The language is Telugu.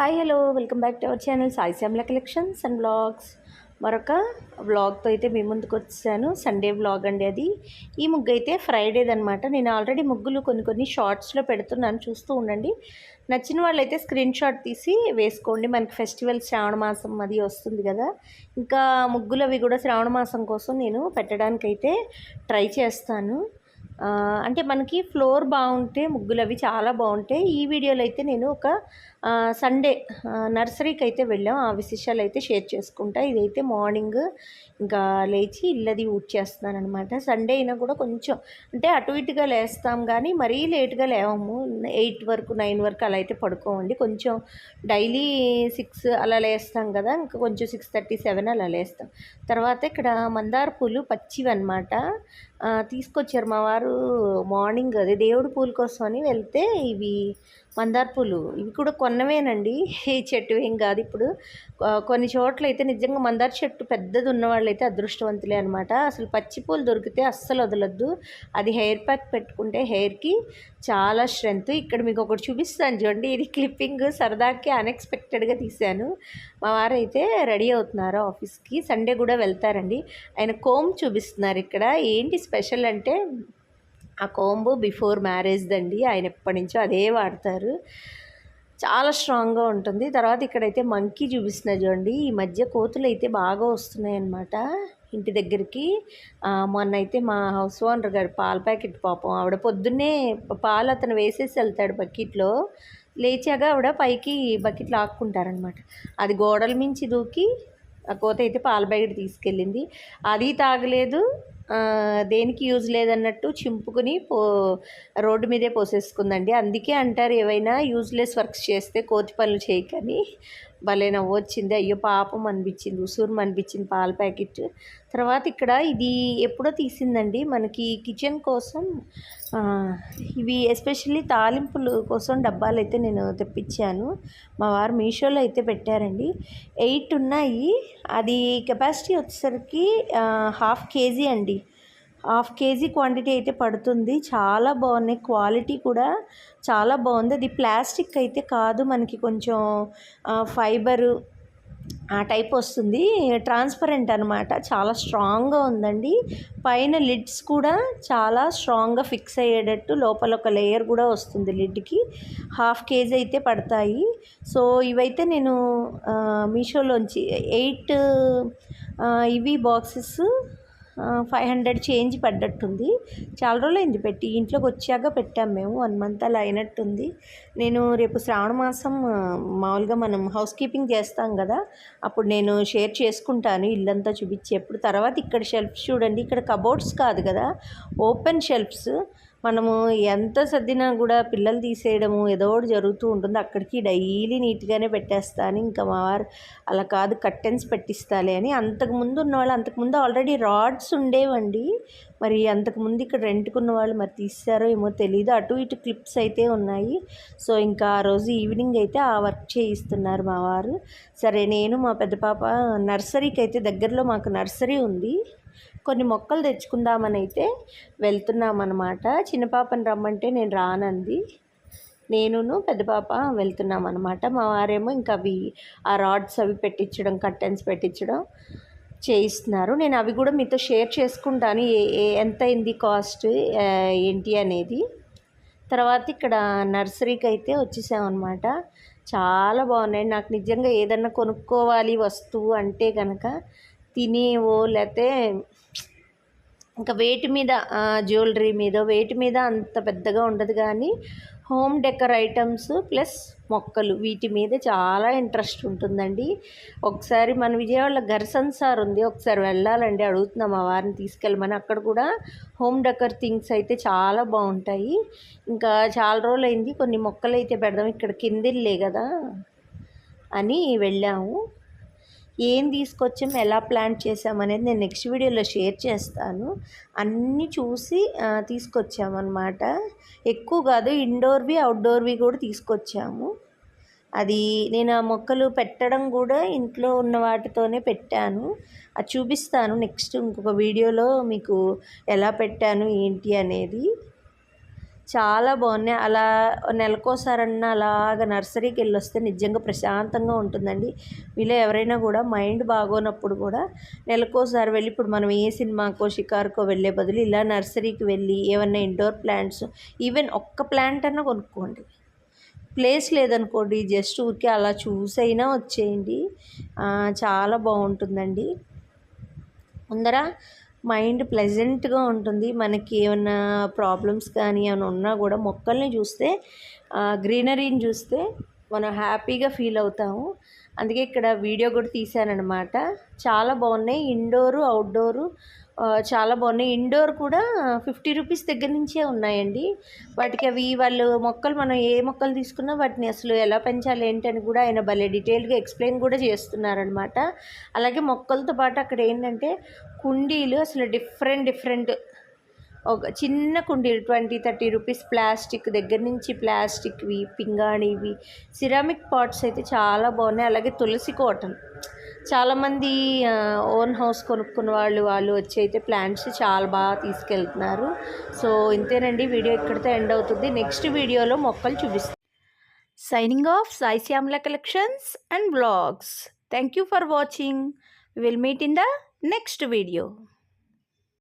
Hi hello welcome back to our channel Sai Shyamla collections and blogs మరొక వ్లాగ్తో అయితే మీ ముందుకు వచ్చాను. సండే వ్లాగ్ అండి అది. ఈ ముగ్గు అయితే ఫ్రైడేది అనమాట నేను ఆల్రెడీ ముగ్గులు కొన్ని కొన్ని షార్ట్స్లో పెడుతున్నాను. చూస్తూ ఉండండి. నచ్చిన వాళ్ళైతే స్క్రీన్ షాట్ తీసి వేసుకోండి. మనకి ఫెస్టివల్ శ్రావణ మాసం అది వస్తుంది కదా. ఇంకా ముగ్గులు అవి కూడా శ్రావణ మాసం కోసం నేను పెట్టడానికైతే ట్రై చేస్తాను. అంటే మనకి ఫ్లోర్ బాగుంటే ముగ్గులు అవి చాలా బాగుంటాయి. ఈ వీడియోలో అయితే నేను ఒక సండే నర్సరీకి అయితే వెళ్ళాం. ఆ విశేషాలు అయితే షేర్ చేసుకుంటా. ఇదైతే మార్నింగ్ ఇంకా లేచి ఇల్లది ఊట్ చేస్తున్నాను అనమాట సండే అయినా కూడా కొంచెం అంటే అటు ఇటుగా లేస్తాం కానీ మరీ లేట్గా లేవము. ఎయిట్ వరకు నైన్ వరకు అలా అయితే పడుకోమండి. కొంచెం డైలీ సిక్స్ అలా లేస్తాం కదా. ఇంకా కొంచెం సిక్స్ థర్టీ సెవెన్ అలా లేస్తాం. తర్వాత ఇక్కడ మందార పూలు పచ్చివి అనమాట తీసుకొచ్చారు మా వారు. మార్నింగ్ అదే దేవుడి పూల కోసం అని వెళ్తే ఇవి మందార పూలు. ఇవి కూడా కొన్నవేనండి. ఈ చెట్టు ఏం కాదు ఇప్పుడు. కొన్ని చోట్ల అయితే నిజంగా మందార చెట్టు పెద్దది ఉన్నవాళ్ళు అయితే అదృష్టవంతులే అనమాట అసలు పచ్చి పూలు దొరికితే అస్సలు వదలొద్దు. అది హెయిర్ ప్యాక్ పెట్టుకుంటే హెయిర్కి చాలా స్ట్రెంగ్త్. ఇక్కడ మీకు ఒకటి చూపిస్తాను చూడండి. ఇది క్లిప్పింగ్ సరదాకి అన్ఎక్స్పెక్టెడ్గా తీశాను. మా వారు అయితే రెడీ అవుతున్నారు ఆఫీస్కి. సండే కూడా వెళ్తారండి. ఆయన కోమ్ చూపిస్తున్నారు ఇక్కడ. ఏంటి స్పెషల్ అంటే ఆ కోంబు బిఫోర్ మ్యారేజ్ దండి ఆయన ఎప్పటి నుంచో అదే వాడతారు. చాలా స్ట్రాంగ్గా ఉంటుంది. తర్వాత ఇక్కడైతే మంకీ చూపిస్తున్నా చూడండి. ఈ మధ్య కోతులు అయితే బాగా వస్తున్నాయి అన్నమాట ఇంటి దగ్గరికి. మొన్న అయితే మా హౌస్ ఓనర్ గారు పాల ప్యాకెట్ పాపం ఆవిడ పొద్దున్నే పాలు అతను వేసేసి వెళ్తాడు బకెట్లో. లేచాక ఆవిడ పైకి బకెట్ లాక్కుంటారనమాట అది గోడల మించి దూకి ఆ కోత అయితే పాల ప్యాకెట్ తీసుకెళ్ళింది. అది తాగలేదు. దేనికి యూజ్ లేదన్నట్టు చింపుకుని పో రోడ్డు మీదే పోసేసుకుందండి. అందుకే అంటారు ఏవైనా యూజ్లెస్ వర్క్స్ చేస్తే కోతి పనులు చేయకని. భలే నవ్వు వచ్చింది అయ్యో పాపం అనిపించింది. ఉసూరు అనిపించింది పాల ప్యాకెట్. తర్వాత ఇక్కడ ఇది ఎప్పుడో తీసిందండి. మనకి కిచెన్ కోసం ఇవి ఎస్పెషల్లీ తాలింపులు కోసం డబ్బాలు అయితే నేను తెప్పించాను. మా వారు మీషోలో అయితే పెట్టారండి. ఎయిట్ ఉన్నాయి. అది కెపాసిటీ వచ్చేసరికి హాఫ్ కేజీ అండి. హాఫ్ కేజీ క్వాంటిటీ అయితే పడుతుంది. చాలా బాగున్నాయి. క్వాలిటీ కూడా చాలా బాగుంది. అది ప్లాస్టిక్ అయితే కాదు. మనకి కొంచెం ఫైబరు ఆ టైప్ వస్తుంది. ట్రాన్స్పరెంట్ అనమాట చాలా స్ట్రాంగ్గా ఉందండి. పైన లిడ్స్ కూడా చాలా స్ట్రాంగ్గా ఫిక్స్ అయ్యేటట్టు లోపల ఒక లేయర్ కూడా వస్తుంది లిడ్కి. హాఫ్ కేజీ అయితే పడతాయి. సో ఇవైతే నేను మీషోలోంచి ఎయిట్ ఇవి బాక్సెస్ ఫైవ్ హండ్రెడ్ చేంజ్ పడ్డట్టుంది. చాలా రోజులు అయింది పెట్టి ఇంట్లోకి వచ్చాక పెట్టాం మేము. వన్ మంత్ అలా అయినట్టుంది. నేను రేపు శ్రావణ మాసం మామూలుగా మనం హౌస్ కీపింగ్ చేస్తాం కదా అప్పుడు నేను షేర్ చేసుకుంటాను ఇల్లంతా చూపించి. ఎప్పుడు తర్వాత ఇక్కడ షెల్ఫ్స్ చూడండి. ఇక్కడ కబోర్డ్స్ కాదు కదా ఓపెన్ షెల్ఫ్స్ మనము ఎంత సర్దినా కూడా పిల్లలు తీసేయడము ఏదో ఒకటి జరుగుతూ ఉంటుంది. అక్కడికి డైలీ నీట్గానే పెట్టేస్తాను ఇంకా మా వారు అలా కాదు కర్టెన్స్ పెట్టిస్తాలే అని. అంతకుముందు ఉన్న వాళ్ళు అంతకుముందు ఆల్రెడీ రాడ్స్ ఉండేవండి. మరి అంతకుముందు ఇక్కడ రెంట్కున్న వాళ్ళు మరి తీస్తారో ఏమో తెలియదు అటు ఇటు క్లిప్స్ అయితే ఉన్నాయి. సో ఇంకా ఆ రోజు ఈవినింగ్ అయితే ఆ వర్క్ చేయిస్తున్నారు మా వారు. సరే నేను మా పెద్ద పాప నర్సరీకి అయితే దగ్గరలో మాకు నర్సరీ ఉంది. కొన్ని మొక్కలు తెచ్చుకుందామని అయితే వెళ్తున్నామన్నమాట. చిన్న పాపని రమ్మంటే నేను రానంది. నేనును పెద్ద పాప వెళ్తున్నాం అనమాట మా వారేమో ఇంకా అవి ఆ రాడ్స్ అవి పెట్టించడం కర్టెన్స్ పెట్టించడం చేయిస్తున్నారు. నేను అవి కూడా మీతో షేర్ చేసుకుంటాను. ఏ ఎంత అయింది కాస్ట్ ఏంటి అనేది. తర్వాత ఇక్కడ నర్సరీకి అయితే వచ్చేసామన్నమాట. చాలా బాగున్నాయి. నాకు నిజంగా ఏదన్నా కొనుక్కోవాలి వస్తువు అంటే కనుక తినేవో లేకపోతే ఇంకా వేటి మీద జ్యువెలరీ మీద వేటి మీద అంత పెద్దగా ఉండదు కానీ హోమ్ డెకర్ ఐటమ్స్ ప్లస్ మొక్కలు వీటి మీద చాలా ఇంట్రెస్ట్ ఉంటుందండి. ఒకసారి మన విజయవాడలో గర్సన్సార్ ఉంది ఒకసారి వెళ్ళాలండి అడుగుతున్నాం ఆ వారిని తీసుకెళ్ళమని. అక్కడ కూడా హోమ్ డెకర్ థింగ్స్ అయితే చాలా బాగుంటాయి. ఇంకా చాలా రోజులు అయింది కొన్ని మొక్కలు అయితే పెడదాం ఇక్కడ కిందిల్లే కదా అని వెళ్ళాము. ఏం తీసుకొచ్చాం ఎలా ప్లాన్ చేసామనేది నేను నెక్స్ట్ వీడియోలో షేర్ చేస్తాను. అన్నీ చూసి తీసుకొచ్చామన్నమాట. ఎక్కువ కాదు ఇండోర్వి అవుట్డోర్వి కూడా తీసుకొచ్చాము. అది నేను ఆ మొక్కలు పెట్టడం కూడా ఇంట్లో ఉన్న వాటితోనే పెట్టాను. అది చూపిస్తాను నెక్స్ట్ ఇంకొక వీడియోలో మీకు ఎలా పెట్టాను ఏంటి అనేది. చాలా బాగున్నాయి. అలా నెలకోసారన్నా అలాగ నర్సరీకి వెళ్ళి వస్తే నిజంగా ప్రశాంతంగా ఉంటుందండి. మీలో ఎవరైనా కూడా మైండ్ బాగోనప్పుడు కూడా నెలకోసారి వెళ్ళి ఇప్పుడు మనం ఏ సినిమాకో షికార్కో వెళ్ళే బదులు ఇలా నర్సరీకి వెళ్ళి ఏమన్నా ఇండోర్ ప్లాంట్స్ ఈవెన్ ఒక్క ప్లాంట్ అన్నా కొనుక్కోండి. ప్లేస్ లేదనుకోండి జస్ట్ ఊరికే అలా చూసైనా వచ్చేయండి. చాలా బాగుంటుందండి. ముందర మైండ్ ప్లెజెంట్గా ఉంటుంది. మనకి ఏమైనా ప్రాబ్లమ్స్ కానీ ఏమైనా ఉన్నా కూడా మొక్కల్ని చూస్తే గ్రీనరీని చూస్తే మనం హ్యాపీగా ఫీల్ అవుతాము. అందుకే ఇక్కడ వీడియో కూడా తీశానమాట చాలా బాగున్నాయి. ఇండోరు అవుట్డోరు చాలా బాగున్నాయి. ఇండోర్ కూడా ఫిఫ్టీ రూపీస్ దగ్గర నుంచే ఉన్నాయండి. వాటికి అవి వాళ్ళు మొక్కలు మనం ఏ మొక్కలు తీసుకున్నా వాటిని అసలు ఎలా పెంచాలి ఏంటని కూడా ఆయన భలే డీటెయిల్గా ఎక్స్ప్లెయిన్ కూడా చేస్తున్నారనమాట అలాగే మొక్కలతో పాటు అక్కడ ఏంటంటే కుండీలు అసలు డిఫరెంట్ డిఫరెంట్ ఒక చిన్న కుండీలు ట్వంటీ థర్టీ రూపీస్ ప్లాస్టిక్ దగ్గర నుంచి ప్లాస్టిక్వి పింగాణివి సిరామిక్ పాట్స్ అయితే చాలా బాగున్నాయి. అలాగే తులసి కోటలు చాలామంది ఓన్ హౌస్ కొనుక్కున్న వాళ్ళు వాళ్ళు వచ్చి అయితే ప్లాంట్స్ చాలా బాగా తీసుకెళ్తున్నారు. సో ఇంతేనండి. వీడియో ఇక్కడితో ఎండ్ అవుతుంది. నెక్స్ట్ వీడియోలో మొక్కలు చూపిస్తాను signing off Sai Shyamla collections and blogs thank you for watching will meet in the next video